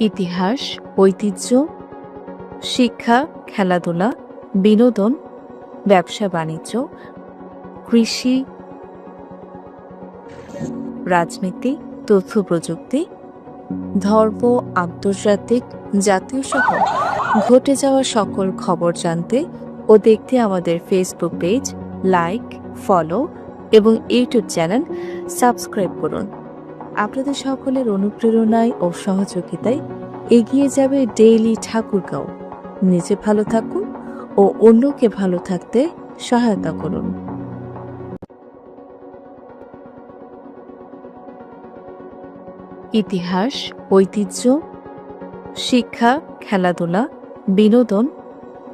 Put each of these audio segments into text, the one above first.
ইতিহাস, ঐতিহ্য, শিক্ষা, খেলাধুলা, বিনোদন, ব্যবসা, বাণিজ্য, কৃষি, রাজনীতি, তথ্য প্রযুক্তি, ধর্ম, আন্তর্জাতিক, জাতীয় সহ ঘটে যাওয়া সকল খবর জানতে ও দেখতে আমাদের ফেসবুক পেজ লাইক ফলো এবং ইউটিউব চ্যানেল সাবস্ক্রাইব করুন। আপনাদের সকলের অনুপ্রেরণায় ও সহযোগিতায় এগিয়ে যাবে ডেইলি ঠাকুরগাঁও। নিজে ভালো থাকুন ও অন্যকে ভালো থাকতে সহায়তা করুন। ইতিহাস, ঐতিহ্য, শিক্ষা, খেলাধুলা, বিনোদন,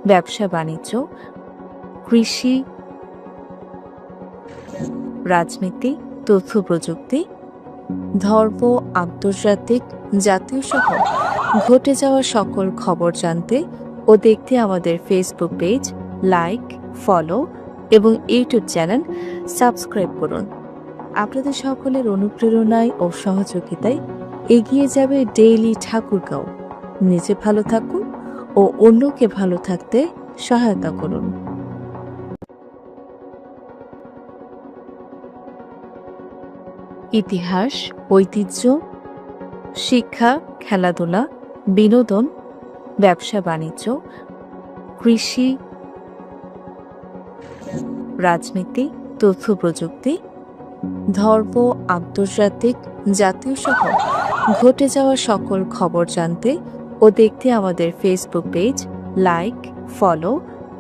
ব্যবসা, বাণিজ্য, কৃষি, রাজনীতি, তথ্য প্রযুক্তি ধর্ম, আন্তর্জাতিক জাতীয় সহ ঘটে যাওয়া সকল খবর জানতে ও দেখতে আমাদের ফেসবুক পেজ লাইক ফলো এবং ইউটিউব চ্যানেল সাবস্ক্রাইব করুন। আপনাদের সকলের অনুপ্রেরণায় ও সহযোগিতায় এগিয়ে যাবে ডেইলি ঠাকুরগাঁও নিজে ভালো থাকুন ও অন্যকে ভালো থাকতে সহায়তা করুন। ইতিহাস, ঐতিহ্য, শিক্ষা, খেলাধুলা, বিনোদন, ব্যবসা, বাণিজ্য, কৃষি, রাজনীতি, তথ্য প্রযুক্তি, ধর্ম, আন্তর্জাতিক, জাতীয় সহ ঘটে যাওয়া সকল খবর জানতে ও দেখতে আমাদের ফেসবুক পেজ লাইক ফলো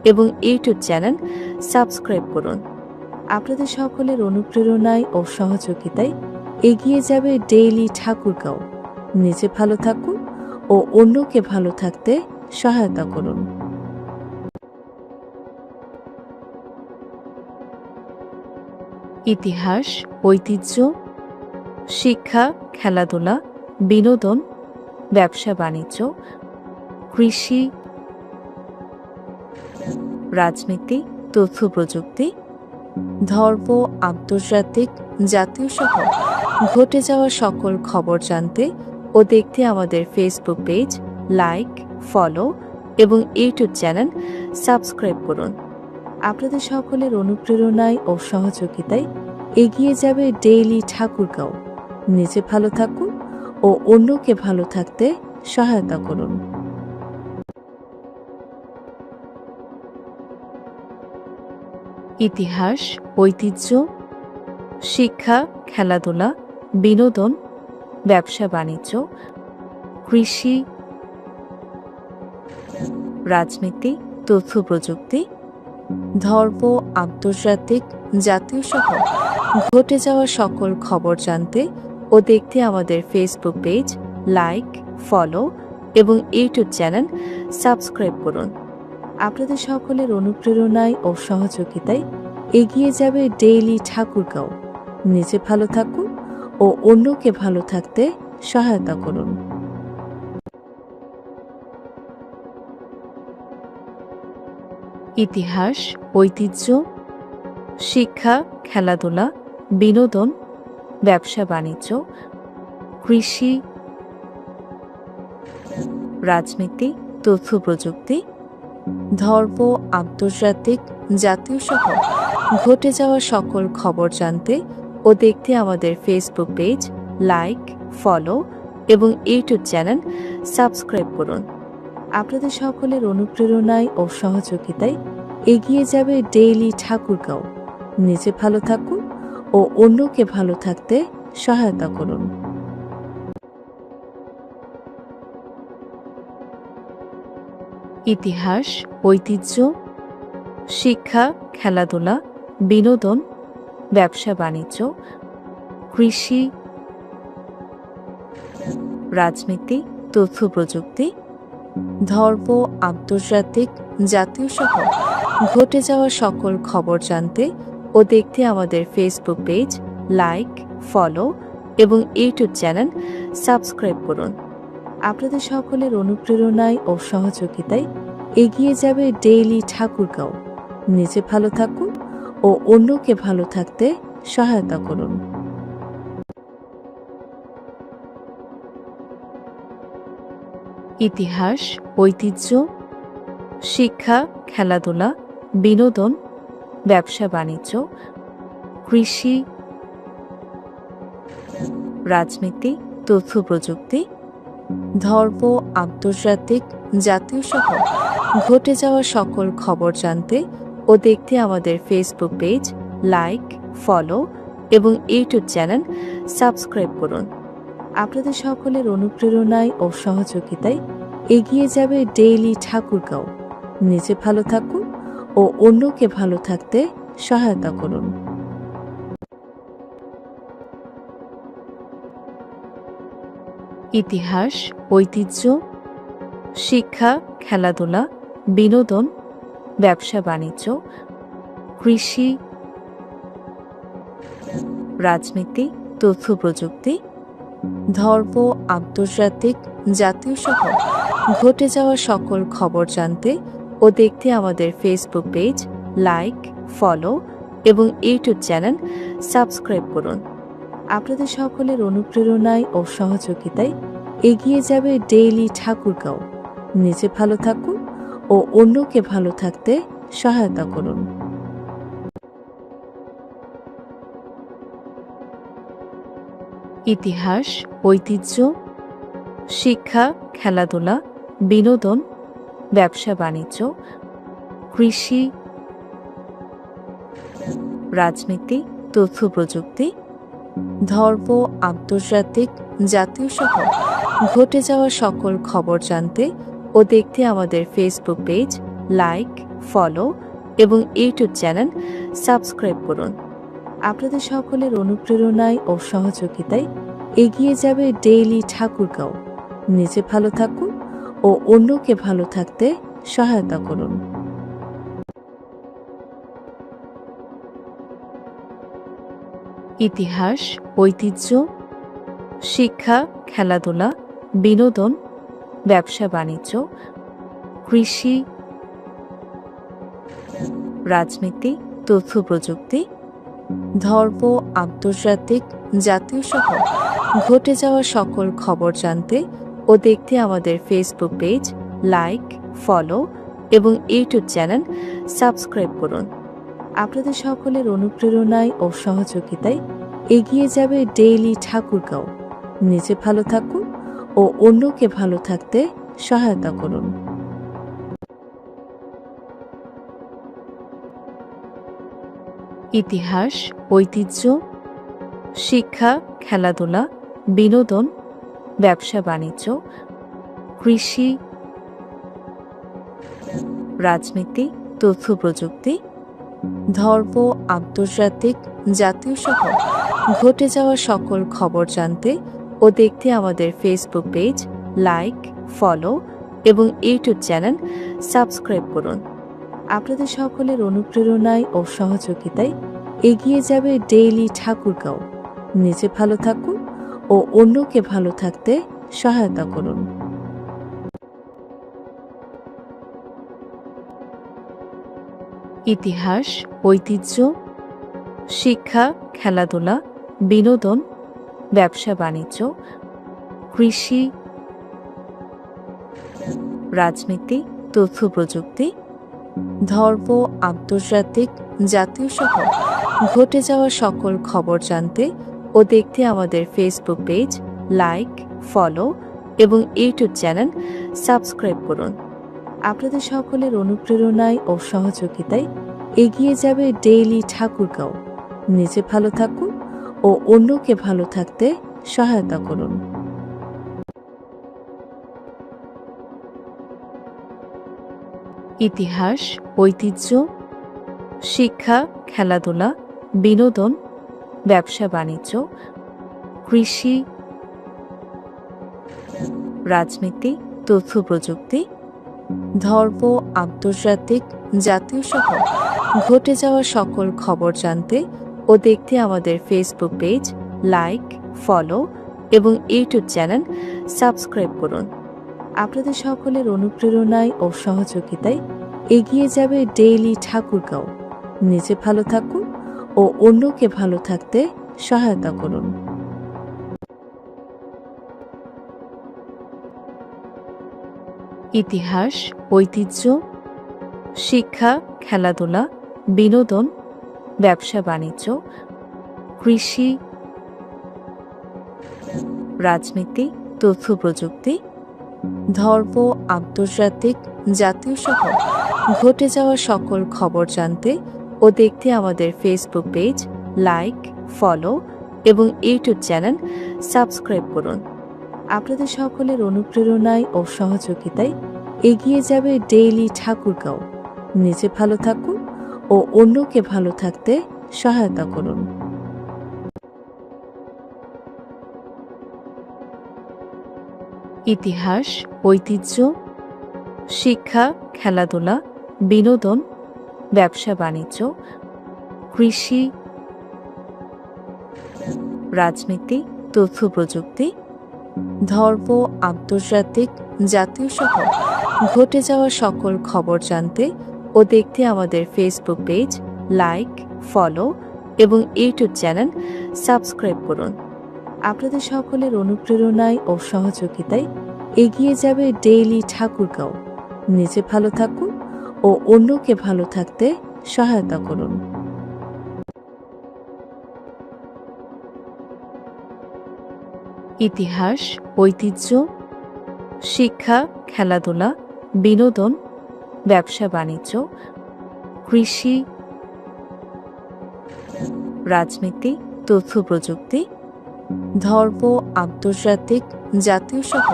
এবং ইউটিউব চ্যানেল সাবস্ক্রাইব করুন। আপনাদের সকলের অনুপ্রেরণায় ও সহযোগিতায় এগিয়ে যাবে ডেইলি ঠাকুরগাঁও। নিজে ভালো থাকুন ও অন্যকে ভালো থাকতে সহায়তা করুন। ইতিহাস, ঐতিহ্য, শিক্ষা, খেলাধুলা, বিনোদন, ব্যবসা, বাণিজ্য, কৃষি, রাজনীতি, তথ্য প্রযুক্তি, ধর্ম, আন্তর্জাতিক, জাতীয় সহ ঘটে যাওয়া সকল খবর জানতে ও দেখতে আমাদের ফেসবুক পেজ লাইক ফলো এবং ইউটিউব চ্যানেল সাবস্ক্রাইব করুন। আপনাদের সকলের অনুপ্রেরণায় ও সহযোগিতায় এগিয়ে যাবে ডেইলি ঠাকুরগাঁও নিজে ভালো থাকুন ও অন্যকে ভালো থাকতে সহায়তা করুন। ইতিহাস, ঐতিহ্য, শিক্ষা, খেলাধুলা বিনোদন, ব্যবসা, বাণিজ্য, কৃষি, রাজনীতি, তথ্য প্রযুক্তি, ধর্ম, আন্তর্জাতিক জাতীয় সহ ঘটে যাওয়া সকল খবর জানতে ও দেখতে আমাদের ফেসবুক পেজ লাইক ফলো এবং ইউটিউব চ্যানেল সাবস্ক্রাইব করুন। আপনাদের সকলের অনুপ্রেরণায় ও সহযোগিতায় এগিয়ে যাবে ডেইলি ঠাকুরগাঁও নিজে ভালো থাকুন ও অন্যকে ভালো থাকতে সহায়তা করুন। ইতিহাস, ঐতিহ্য, শিক্ষা, খেলাধুলা, বিনোদন, ব্যবসা, বাণিজ্য, কৃষি, রাজনীতি, তথ্য প্রযুক্তি, ধর্ম, আন্তর্জাতিক জাতীয় সহ ঘটে যাওয়া সকল খবর জানতে ও দেখতে আমাদের ফেসবুক পেজ লাইক ফলো এবং ইউটিউব চ্যানেল সাবস্ক্রাইব করুন। আপনাদের সকলের অনুপ্রেরণায় ও সহযোগিতায় এগিয়ে যাবে ডেইলি ঠাকুরগাঁও নিজে ভালো থাকুন ও অন্যকে ভালো থাকতে সহায়তা করুন। ইতিহাস, ঐতিহ্য, শিক্ষা, খেলাধুলা, বিনোদন ব্যবসা বাণিজ্য, কৃষি, রাজনীতি, তথ্য প্রযুক্তি, ধর্ম, আন্তর্জাতিক জাতীয় সহ ঘটে যাওয়া সকল খবর জানতে ও দেখতে আমাদের ফেসবুক পেজ লাইক ফলো এবং ইউটিউব চ্যানেল সাবস্ক্রাইব করুন। আপনাদের সকলের অনুপ্রেরণায় ও সহযোগিতায় এগিয়ে যাবে ডেইলি ঠাকুরগাঁও নিজে ভালো থাকুন। ও অন্যকে ভালো থাকতে সহায়তা করুন। ইতিহাস, ঐতিহ্য, শিক্ষা, খেলাধুলা, বিনোদন, ব্যবসা, বাণিজ্য, কৃষি, রাজনীতি, তথ্য প্রযুক্তি, ধর্ম, আন্তর্জাতিক জাতীয় সহ ঘটে যাওয়া সকল খবর জানতে ও দেখতে আমাদের ফেসবুক পেজ লাইক ফলো এবং ইউটিউব চ্যানেল সাবস্ক্রাইব করুন। আপনাদের সকলের অনুপ্রেরণায় ও সহযোগিতায় এগিয়ে যাবে ডেইলি ঠাকুরগাঁও নিজে ভালো থাকুন ও অন্যকে ভালো থাকতে সহায়তা করুন। ইতিহাস, ঐতিহ্য, শিক্ষা, খেলাধুলা, বিনোদন ব্যবসা, বাণিজ্য, কৃষি, রাজনীতি, তথ্য প্রযুক্তি, ধর্ম, আন্তর্জাতিক, জাতীয় সহ ঘটে যাওয়া সকল খবর জানতে ও দেখতে আমাদের ফেসবুক পেজ লাইক ফলো এবং ইউটিউব চ্যানেল সাবস্ক্রাইব করুন। আপনাদের সকলের অনুপ্রেরণায় ও সহযোগিতায় এগিয়ে যাবে ডেইলি ঠাকুরগাঁও নিজে ভালো থাকুন ও অন্যকে ভালো থাকতে সহায়তা করুন। ইতিহাস, ঐতিহ্য, শিক্ষা, খেলাধুলা, বিনোদন, ব্যবসা, বাণিজ্য, কৃষি, রাজনীতি, তথ্য প্রযুক্তি, ধর্ম, আন্তর্জাতিক জাতীয় সহ ঘটে যাওয়া সকল খবর জানতে ও দেখতে আমাদের ফেসবুক পেজ লাইক ফলো এবং ইউটিউব চ্যানেল সাবস্ক্রাইব করুন। আপনাদের সকলের অনুপ্রেরণায় ও সহযোগিতায় এগিয়ে যাবে ডেইলি ঠাকুরগাঁও নিজে ভালো থাকুন ও অন্যকে ভালো থাকতে সহায়তা করুন। ইতিহাস, ঐতিহ্য, শিক্ষা, খেলাধুলা, বিনোদন ব্যবসা বাণিজ্য, কৃষি, রাজনীতি, তথ্য প্রযুক্তি, ধর্ম, আন্তর্জাতিক জাতীয় সহ ঘটে যাওয়া সকল খবর জানতে ও দেখতে আমাদের ফেসবুক পেজ লাইক ফলো এবং ইউটিউব চ্যানেল সাবস্ক্রাইব করুন। আপনাদের সকলের অনুপ্রেরণায় ও সহযোগিতায় এগিয়ে যাবে ডেইলি ঠাকুরগাঁও নিজে ভালো থাকুন। ও অন্যকে ভালো থাকতে সহায়তা করুন। ইতিহাস, ঐতিহ্য, শিক্ষা, খেলাধুলা, বিনোদন, ব্যবসা, বাণিজ্য, কৃষি, রাজনীতি, তথ্য প্রযুক্তি, ধর্ম, আন্তর্জাতিক, জাতীয় সহ ঘটে যাওয়া সকল খবর জানতে ও দেখতে আমাদের ফেসবুক পেজ লাইক ফলো এবং ইউটিউব চ্যানেল সাবস্ক্রাইব করুন। আপনাদের সকলের অনুপ্রেরণায় ও সহযোগিতায় এগিয়ে যাবে ডেইলি ঠাকুরগাঁও নিজে ভালো থাকুন ও অন্যকে ভালো থাকতে সহায়তা করুন। ইতিহাস, ঐতিহ্য, শিক্ষা, খেলাধুলা, বিনোদন ব্যবসা বাণিজ্য, কৃষি, রাজনীতি, তথ্য প্রযুক্তি, ধর্ম, আন্তর্জাতিক জাতীয় সহ ঘটে যাওয়া সকল খবর জানতে ও দেখতে আমাদের ফেসবুক পেজ লাইক ফলো এবং ইউটিউব চ্যানেল সাবস্ক্রাইব করুন। আপনাদের সকলের অনুপ্রেরণায় ও সহযোগিতায় এগিয়ে যাবে ডেইলি ঠাকুরগাঁও নিজে ভালো থাকুন ও অন্যকে ভালো থাকতে সহায়তা করুন। ইতিহাস, ঐতিহ্য, শিক্ষা, খেলাধুলা, বিনোদন, ব্যবসা, বাণিজ্য, কৃষি, রাজনীতি, তথ্য প্রযুক্তি, ধর্ম, আন্তর্জাতিক জাতীয় সহ ঘটে যাওয়া সকল খবর জানতে ও দেখতে আমাদের ফেসবুক পেজ লাইক ফলো এবং ইউটিউব চ্যানেল সাবস্ক্রাইব করুন। আপনাদের সকলের অনুপ্রেরণায় ও সহযোগিতায় এগিয়ে যাবে ডেইলি ঠাকুরগাঁও নিজে ভালো থাকুন ও অন্যকে ভালো থাকতে সহায়তা করুন। ইতিহাস, ঐতিহ্য, শিক্ষা, খেলাধুলা, বিনোদন ব্যবসা, বাণিজ্য, কৃষি, রাজনীতি, তথ্য প্রযুক্তি, ধর্ম, আন্তর্জাতিক, জাতীয় সহ ঘটে যাওয়া সকল খবর জানতে ও দেখতে আমাদের ফেসবুক পেজ লাইক ফলো এবং ইউটিউব চ্যানেল সাবস্ক্রাইব করুন। আপনাদের সকলের অনুপ্রেরণায় ও সহযোগিতায় এগিয়ে যাবে ডেইলি ঠাকুরগাঁও নিজে ভালো থাকুন ও অন্যকে ভালো থাকতে সহায়তা করুন। ইতিহাস, ঐতিহ্য, শিক্ষা, খেলাধুলা, বিনোদন, ব্যবসা, বাণিজ্য, কৃষি, রাজনীতি, তথ্য প্রযুক্তি, ধর্ম, আন্তর্জাতিক জাতীয় সহ ঘটে যাওয়া সকল খবর জানতে ও দেখতে আমাদের ফেসবুক পেজ লাইক ফলো এবং ইউটিউব চ্যানেল সাবস্ক্রাইব করুন। আপনাদের সকলের অনুপ্রেরণায় ও সহযোগিতায় এগিয়ে যাবে ডেইলি ঠাকুরগাঁও নিজে ভালো থাকুন ও অন্যকে ভালো থাকতে সহায়তা করুন। ইতিহাস, ঐতিহ্য, শিক্ষা, খেলাধুলা, বিনোদন ব্যবসা বাণিজ্য, কৃষি, রাজনীতি, তথ্য প্রযুক্তি, ধর্ম, আন্তর্জাতিক, জাতীয় সহ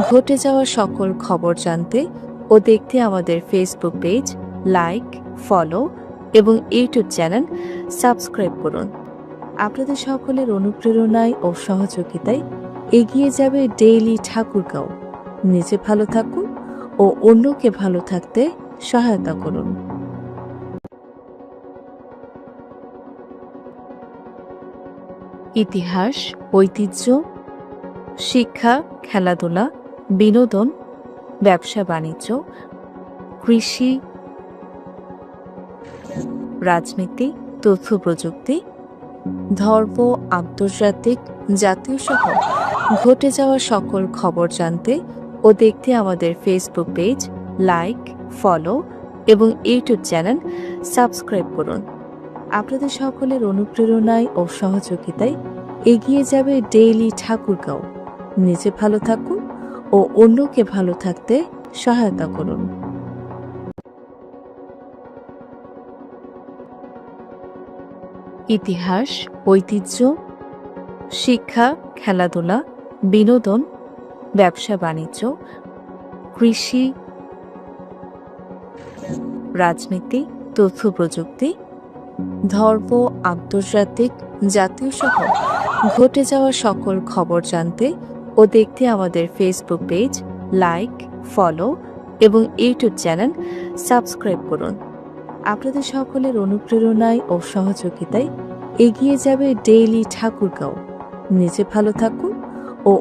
ঘটে যাওয়া সকল খবর জানতে ও দেখতে আমাদের ফেসবুক পেজ লাইক ফলো এবং ইউটিউব চ্যানেল সাবস্ক্রাইব করুন। আপনাদের সকলের অনুপ্রেরণায় ও সহযোগিতায় এগিয়ে যাবে ডেইলি ঠাকুরগাঁও নিজে ভালো থাকুন ও অন্যকে ভালো থাকতে সহায়তা করুন। ইতিহাস, ঐতিহ্য, শিক্ষা, খেলাধুলা, বিনোদন, ব্যবসা, বাণিজ্য, কৃষি, রাজনীতি, তথ্য প্রযুক্তি, ধর্ম, আন্তর্জাতিক, জাতীয় সহ ঘটে যাওয়া সকল খবর জানতে ও দেখতে আমাদের ফেসবুক পেজ লাইক ফলো এবং ইউটিউব চ্যানেল সাবস্ক্রাইব করুন। আপনাদের সকলের অনুপ্রেরণায় ও সহযোগিতায় এগিয়ে যাবে ডেইলি ঠাকুরগাঁও নিজে ভালো থাকুন ও অন্যকে ভালো থাকতে সহায়তা করুন। ইতিহাস, ঐতিহ্য, শিক্ষা, খেলাধুলা, বিনোদন ব্যবসা বাণিজ্য, কৃষি, রাজনীতি, তথ্য প্রযুক্তি, ধর্ম, আন্তর্জাতিক জাতীয় সহ ঘটে যাওয়া সকল খবর জানতে ও দেখতে আমাদের ফেসবুক পেজ লাইক ফলো এবং ইউটিউব চ্যানেল সাবস্ক্রাইব করুন। আপনাদের সকলের অনুপ্রেরণায় ও সহযোগিতায় এগিয়ে যাবে ডেইলি ঠাকুরগাঁও নিজে ভালো থাকুন ও